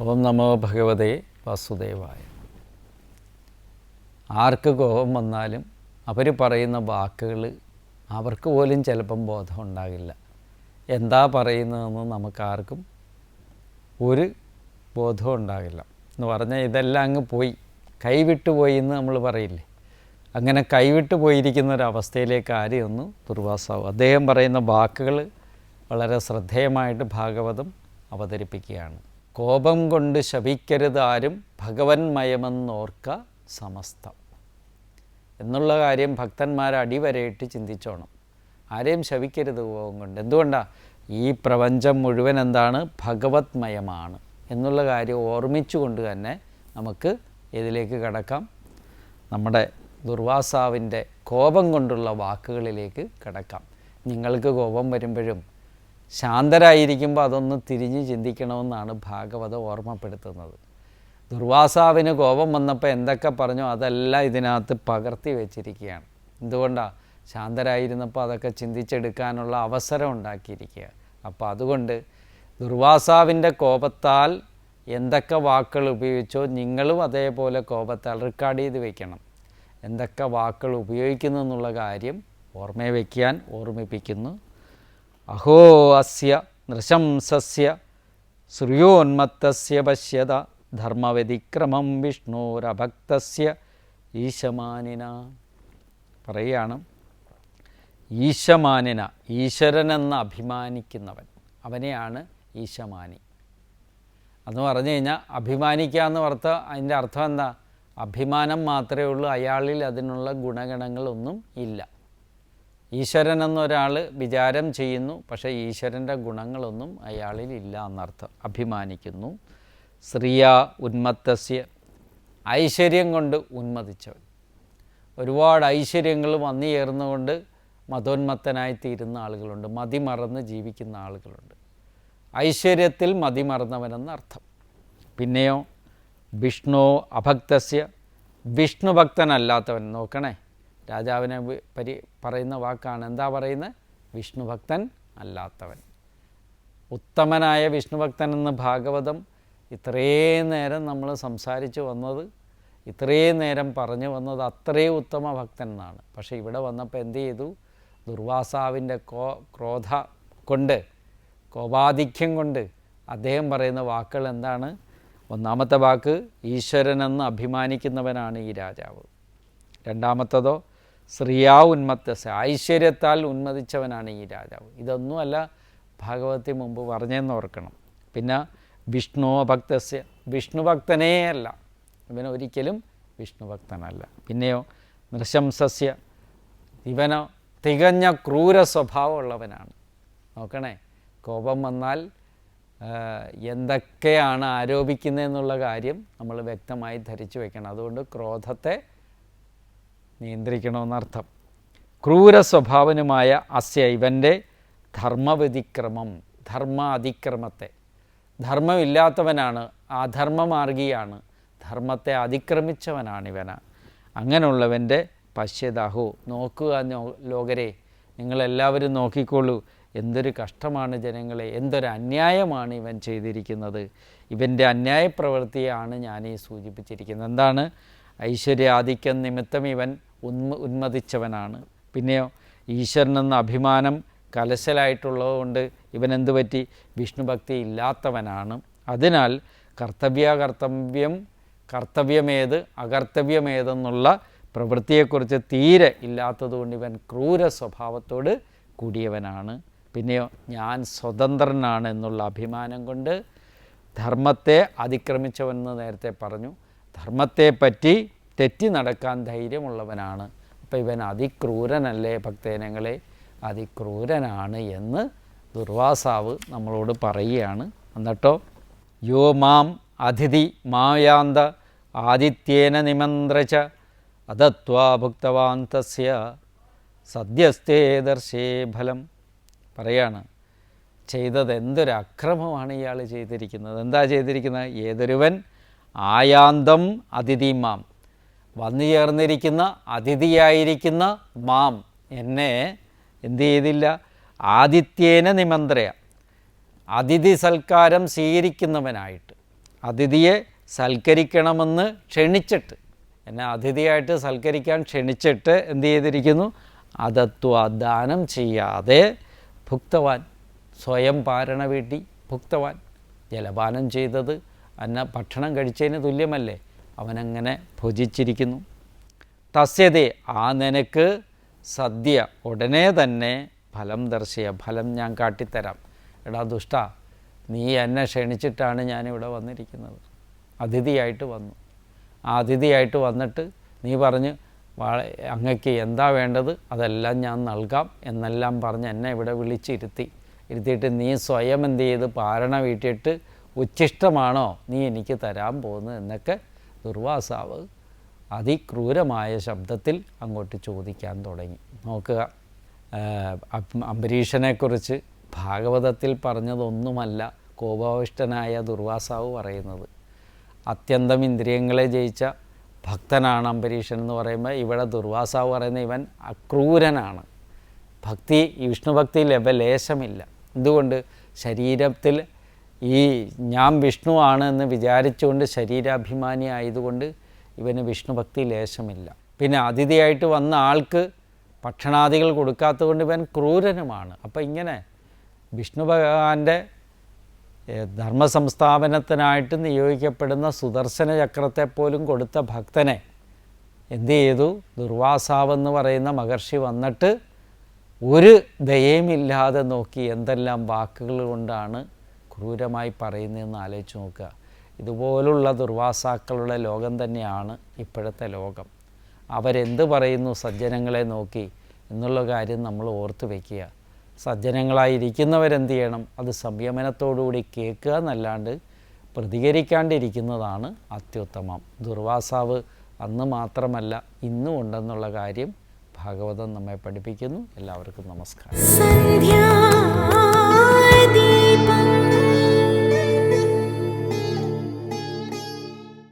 ഓം നമോ ഭഗവതേ വാസുദേവായ. ആർക്ക് കോപം വന്നാലും അവർ പറയുന്ന വാക്കുകൾ അവർക്ക് പോലും ചിലപ്പം ബോധം ഉണ്ടാകില്ല. എന്താ പറയുന്നതെന്ന് നമുക്കാർക്കും ഒരു ബോധവും ഉണ്ടാകില്ല. എന്ന് പറഞ്ഞാൽ ഇതെല്ലാം അങ്ങ് പോയി. കൈവിട്ടു പോയി എന്ന് നമ്മൾ പറയില്ലേ? അങ്ങനെ കൈവിട്ടു പോയിരിക്കുന്ന ഒരവസ്ഥയിലേക്ക് ആരെയൊന്നു ദുർവാസാവും. അദ്ദേഹം പറയുന്ന വാക്കുകൾ വളരെ ശ്രദ്ധേയമായിട്ട് ഭാഗവതം അവതരിപ്പിക്കുകയാണ്. കോപം കൊണ്ട് ശപിക്കരുത് ആരും ഭഗവന്മയമെന്നോർക്ക സമസ്തം. എന്നുള്ള കാര്യം ഭക്തന്മാർ അടിവരയിട്ട് ചിന്തിച്ചോണം. ആരെയും ശവിക്കരുത് കോപം കൊണ്ട്. എന്തുകൊണ്ടാണ് ഈ പ്രപഞ്ചം മുഴുവൻ എന്താണ്? ഭഗവത്മയമാണ് എന്നുള്ള കാര്യം ഓർമ്മിച്ചുകൊണ്ട് തന്നെ നമുക്ക് ഇതിലേക്ക് കടക്കാം. നമ്മുടെ ദുർവാസാവിന്റെ കോപം കൊണ്ടുള്ള വാക്കുകളിലേക്ക് കടക്കാം. നിങ്ങൾക്ക് കോപം വരുമ്പോഴും ശാന്തരായിരിക്കുമ്പോൾ അതൊന്ന് തിരിഞ്ഞ് ചിന്തിക്കണമെന്നാണ് ഭാഗവത ഓർമ്മപ്പെടുത്തുന്നത്. ദുർവാസാവിന് കോപം വന്നപ്പോൾ എന്തൊക്കെ പറഞ്ഞോ അതെല്ലാം ഇതിനകത്ത് പകർത്തി വെച്ചിരിക്കുകയാണ്. എന്തുകൊണ്ടാണ് ശാന്തരായിരുന്നപ്പോൾ അതൊക്കെ ചിന്തിച്ചെടുക്കാനുള്ള അവസരം ഉണ്ടാക്കിയിരിക്കുക അപ്പോൾ അതുകൊണ്ട് ദുർവാസാവിന്റെ കോപത്താൽ എന്തൊക്കെ വാക്കുകൾ ഉപയോഗിച്ചോ നിങ്ങളും അതേപോലെ കോപത്താൽ റെക്കോർഡ് ചെയ്ത് വെക്കണം. എന്തൊക്കെ വാക്കുകൾ ഉപയോഗിക്കുന്നു എന്നുള്ള കാര്യം ഓർമ്മയെ വയ്ക്കാൻ ഓർമ്മിപ്പിക്കുന്നു. അഹോ അസ്യ നൃശംസസ്യ ശ്രിയോന്മത്തസ്യ പശ്യത ധർമ്മവ്യതിക്രമം വിഷ്ണോരഭക്തസ്യ ഈശമാനിന. പറയുകയാണ് ഈശമാനിന ഈശ്വരനെന്ന് അഭിമാനിക്കുന്നവൻ അവനെയാണ് ഈശമാനി. എന്ന് പറഞ്ഞു കഴിഞ്ഞാൽ അഭിമാനിക്കുക എന്ന് പറഞ്ഞ അതിന്റെ അർത്ഥം എന്താ? അഭിമാനം മാത്രമേ ഉള്ളൂ അയാളിൽ അതിനുള്ള ഗുണഗണങ്ങളൊന്നും ഇല്ല. ഈശ്വരൻ എന്നൊരാൾ വിചാരം ചെയ്യുന്നു പക്ഷേ ഈശ്വരന്റെ ഗുണങ്ങളൊന്നും അയാളിൽ ഇല്ല എന്നർത്ഥം. അഭിമാനിക്കുന്നു. ശ്രീയ ഉന്മത്തസ്യ. ഐശ്വര്യം കൊണ്ട് ഉന്മതിച്ചവൻ. ഒരുപാട് ഐശ്വര്യങ്ങൾ വന്നു ചേർന്നുകൊണ്ട് മതോന്മത്തനായി തീരുന്ന ആളുകളുണ്ട്. മതിമറന്ന് ജീവിക്കുന്ന ആളുകളുണ്ട്. ഐശ്വര്യത്തിൽ മതിമറന്നവനെന്ന് അർത്ഥം. പിന്നെയോ വിഷ്ണു അഭക്തസ്യ. വിഷ്ണു ഭക്തനല്ലാത്തവൻ നോക്കണേ. രാജാവിനെ പരി പറയുന്ന വാക്കാണ്. എന്താ പറയുന്നത്? വിഷ്ണുഭക്തൻ അല്ലാത്തവൻ. ഉത്തമനായ വിഷ്ണുഭക്തൻ എന്ന് ഭാഗവതം ഇത്രയും നേരം നമ്മൾ സംസാരിച്ചു വന്നത് ഇത്രയും നേരം പറഞ്ഞു വന്നത് അത്രയും ഉത്തമ ഭക്തൻ എന്നാണ്. പക്ഷേ ഇവിടെ വന്നപ്പോൾ എന്ത് ചെയ്തു? ദുർവാസാവിന്റെ കോ ക്രോധ കൊണ്ട് കോപാധിക്യം കൊണ്ട് അദ്ദേഹം പറയുന്ന വാക്കുകൾ എന്താണ്? ഒന്നാമത്തെ വാക്ക് ഈശ്വരനെന്ന് അഭിമാനിക്കുന്നവനാണ് ഈ രാജാവ്. രണ്ടാമത്തതോ ശ്രീയാ ഉന്മത്തസ് ഐശ്വര്യത്താൽ ഉന്മതിച്ചവനാണ് ഈ രാജാവ്. ഇതൊന്നുമല്ല ഭാഗവത്തിൽ മുമ്പ് പറഞ്ഞെന്ന് ഓർക്കണം. പിന്നെ വിഷ്ണു ഭക്തസ്യ വിഷ്ണു ഭക്തനേ അല്ല. ഇവൻ ഒരിക്കലും വിഷ്ണു ഭക്തനല്ല പിന്നെയോ നൃശംസസ്യ. ഇവനോ തികഞ്ഞ ക്രൂര സ്വഭാവമുള്ളവനാണ്. നോക്കണേ. കോപം വന്നാൽ എന്തൊക്കെയാണ് ആരോപിക്കുന്നതെന്നുള്ള കാര്യം നമ്മൾ വ്യക്തമായി ധരിച്ചു വയ്ക്കണം അതുകൊണ്ട് ക്രോധത്തെ നിയന്ത്രിക്കണമെന്നർത്ഥം. ക്രൂര സ്വഭാവനുമായ അസ്യ ഇവന്റെ ധർമ്മവ്യതിക്രമം ധർമ്മ അതിക്രമത്തെ ധർമ്മമില്ലാത്തവനാണ് അധർമ്മമാർഗിയാണ് ധർമ്മത്തെ അതിക്രമിച്ചവനാണ് ഇവന അങ്ങനെയുള്ളവന്റെ പശ്യതാഹു നോക്കുക ലോകരെ നിങ്ങളെല്ലാവരും നോക്കിക്കോളൂ എന്തൊരു കഷ്ടമാണ് ജനങ്ങളെ എന്തൊരു അന്യായമാണ് ഇവൻ ചെയ്തിരിക്കുന്നത്. ഇവന്റെ അന്യായ പ്രവൃത്തിയാണ് ഞാൻ ഈ സൂചിപ്പിച്ചിരിക്കുന്നത്. എന്താണ്? ഐശ്വര്യാധിക്യം നിമിത്തം ഇവൻ ഉന്മ ഉന്മതിച്ചവനാണ്. പിന്നെയോ ഈശ്വരനെന്ന അഭിമാനം കലശലായിട്ടുള്ളതുകൊണ്ട് ഇവൻ എന്ത് പറ്റി? വിഷ്ണുഭക്തി ഇല്ലാത്തവനാണ്. അതിനാൽ കർത്തവ്യകർത്തവ്യം കർത്തവ്യമേത് അകർത്തവ്യമേതെന്നുള്ള പ്രവൃത്തിയെക്കുറിച്ച് തീരെ ഇല്ലാത്തതുകൊണ്ട് ഇവൻ ക്രൂര സ്വഭാവത്തോട് കൂടിയവനാണ്. പിന്നെയോ ഞാൻ സ്വതന്ത്രനാണ് എന്നുള്ള അഭിമാനം കൊണ്ട് ധർമ്മത്തെ അതിക്രമിച്ചവനെന്ന് നേരത്തെ പറഞ്ഞു. ധർമ്മത്തെ പറ്റി തെറ്റി നടക്കാൻ ധൈര്യമുള്ളവനാണ്. അപ്പോൾ ഇവൻ അതിക്രൂരനല്ലേ ഭക്തജനങ്ങളെ? അതിക്രൂരനാണ് എന്ന് ദുർവാസാവ് നമ്മളോട് പറയുകയാണ്. എന്നിട്ടോ? യോ മാം അതിഥി മായാന്ത ആദിത്യേന നിമന്ത്രച്ച അതത്വാ ഭുക്തവാൻ തസ്യ സദ്യസ്തേ ദർശേ ഫലം പറയാണ്. ചെയ്തത് എന്തൊരു അക്രമമാണ് ഇയാൾ ചെയ്തിരിക്കുന്നത്. എന്താ ചെയ്തിരിക്കുന്നത്? ഏതൊരുവൻ ആയാന്തം അതിഥി മാം. വന്നു ചേർന്നിരിക്കുന്ന അതിഥിയായിരിക്കുന്ന മാം എന്നെ എന്തു ചെയ്തില്ല? ആദിത്യേന നിമന്ത്രയ. അതിഥി സൽക്കാരം സ്വീകരിക്കുന്നവനായിട്ട്. അതിഥിയെ സൽക്കരിക്കണമെന്ന് ക്ഷണിച്ചിട്ട്. എന്നെ അതിഥിയായിട്ട് സൽക്കരിക്കാൻ ക്ഷണിച്ചിട്ട് എന്ത് ചെയ്തിരിക്കുന്നു? അതത്വ ദാനം ചെയ്യാതെ ഭുക്തവാൻ സ്വയം പാരണ വീട്ടി ഭുക്തവാൻ ജലപാനം ചെയ്തത് അന്ന ഭക്ഷണം കഴിച്ചതിന് തുല്യമല്ലേ? അവനങ്ങനെ ഭുജിച്ചിരിക്കുന്നു. തസ്യതേ ആ നിനക്ക് സദ്യ ഉടനെ തന്നെ ഫലം ദർശയ ഫലം ഞാൻ കാട്ടിത്തരാം. എടാ ദുഷ്ട നീ എന്നെ ക്ഷണിച്ചിട്ടാണ് ഞാനിവിടെ വന്നിരിക്കുന്നത്. അതിഥിയായിട്ട് വന്നു. ആ അതിഥിയായിട്ട് വന്നിട്ട് നീ പറഞ്ഞ് അങ്ങക്ക് എന്താ വേണ്ടത് അതെല്ലാം ഞാൻ നൽകാം എന്നെല്ലാം പറഞ്ഞ് എന്നെ ഇവിടെ വിളിച്ചിരുത്തി. ഇരുത്തിയിട്ട് നീ സ്വയം എന്ത് ചെയ്ത് പാരണ വീട്ടിയിട്ട് ഉച്ഛിഷ്ടമാണോ നീ എനിക്ക് തരാൻ പോകുന്നത് എന്നൊക്കെ ദുർവാസാവ് അതിക്രൂരമായ ശബ്ദത്തിൽ അങ്ങോട്ട് ചോദിക്കാൻ തുടങ്ങി. നോക്കുക. അംബരീഷനെക്കുറിച്ച് ഭാഗവതത്തിൽ പറഞ്ഞതൊന്നുമല്ല കോപാവിഷ്ടനായ ദുർവാസാവ് പറയുന്നത്. അത്യന്തം ഇന്ദ്രിയങ്ങളെ ജയിച്ച ഭക്തനാണ് അംബരീഷൻ എന്ന് പറയുമ്പോൾ ഇവിടെ ദുർവാസാവ് പറയുന്ന ഇവൻ അക്രൂരനാണ്. ഭക്തി ഈ വിഷ്ണുഭക്തി ലേശമില്ല. എന്തുകൊണ്ട്? ശരീരത്തിൽ ഈ ഞാൻ വിഷ്ണുവാണ് എന്ന് വിചാരിച്ചുകൊണ്ട് ശരീരാഭിമാനി ആയതുകൊണ്ട് ഇവന് വിഷ്ണുഭക്തി ലേശമില്ല. പിന്നെ അതിഥിയായിട്ട് വന്ന ആൾക്ക് ഭക്ഷണാദികൾ കൊടുക്കാത്തതുകൊണ്ട് ഇവൻ ക്രൂരനുമാണ്. അപ്പം ഇങ്ങനെ വിഷ്ണു ഭഗവാന്റെ ധർമ്മ സംസ്ഥാപനത്തിനായിട്ട് നിയോഗിക്കപ്പെടുന്ന സുദർശന ചക്രത്തെ പോലും കൊടുത്ത ഭക്തനെ എന്തു ചെയ്തു? ദുർവാസാവെന്ന് പറയുന്ന മഹർഷി വന്നിട്ട് ഒരു ദയയുമില്ലാതെ നോക്കി എന്തെല്ലാം വാക്കുകൾ കൊണ്ടാണ് ക്രൂരമായി പറയുന്നതെന്ന് ആലോചിച്ച് നോക്കുക. ഇതുപോലുള്ള ദുർവാസാക്കളുടെ ലോകം തന്നെയാണ് ഇപ്പോഴത്തെ ലോകം. അവരെന്ത് പറയുന്നു സജ്ജനങ്ങളെ നോക്കി എന്നുള്ള കാര്യം നമ്മൾ ഓർത്ത് വയ്ക്കുക സജ്ജനങ്ങളായിരിക്കുന്നവരെന്ത് ചെയ്യണം? അത് സംയമനത്തോടുകൂടി കേൾക്കുക എന്നല്ലാണ്ട് പ്രതികരിക്കാണ്ടിരിക്കുന്നതാണ് അത്യുത്തമം. ദുർവാസാവ് അന്ന് മാത്രമല്ല ഇന്നും ഉണ്ടെന്നുള്ള കാര്യം ഭാഗവതം നമ്മെ പഠിപ്പിക്കുന്നു. എല്ലാവർക്കും നമസ്കാരം.